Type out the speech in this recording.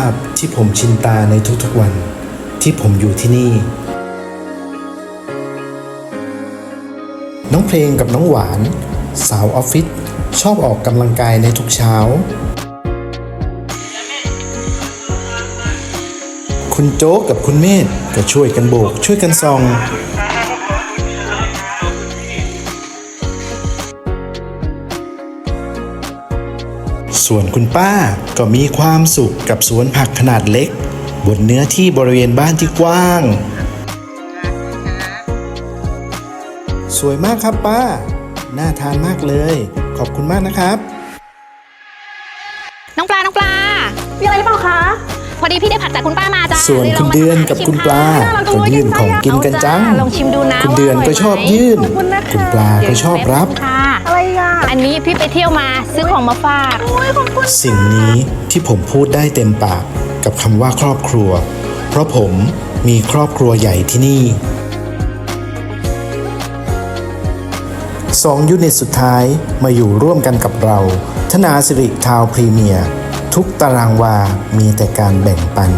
าพที่ผมชินตาในทุกๆวัน ที่ผมอยู่ที่นี่ น้องเพลงกับน้องหวาน สาวออฟฟิศชอบออกกำลังกายในทุกเช้า คุณโจ๊กกับคุณเมธก็ช่วยกันโบก ช่วยกันส่อง ส่วนคุณป้าก็มีความสุขกับสวนผักขนาดเล็ก บนเนื้อที่บริเวณบ้านที่กว้าง สวยมากครับป้า น่าทานมากเลย ขอบคุณมากนะครับ น้องปลา น้องปลา มีอะไรหรือเปล่าคะ พอดีพี่ได้ผักจากคุณป้ามาจ้าส่วนคุณเดือนกับคุณปลาก็ยื่นของกินกันจัง ลองชิมดูนะคุณเดือนก็ชอบยื่นขอบคุณนะคะคุณปลาก็ชอบรับค่ะอะไรอะ อันนี้พี่ไปเที่ยวมาซื้อของมาฝากโอ้ยขอบคุณสิ่งนี้ที่ผมพูดได้เต็มปากกับคำว่าครอบครัว เพราะผมมีครอบครัวใหญ่ที่นี่สองยูนิตสุดท้ายมาอยู่ร่วมกันกับเรา ธนาสิริทาวน์พรีเมียร์ ทุกตารางวามีแต่การแบ่งปัน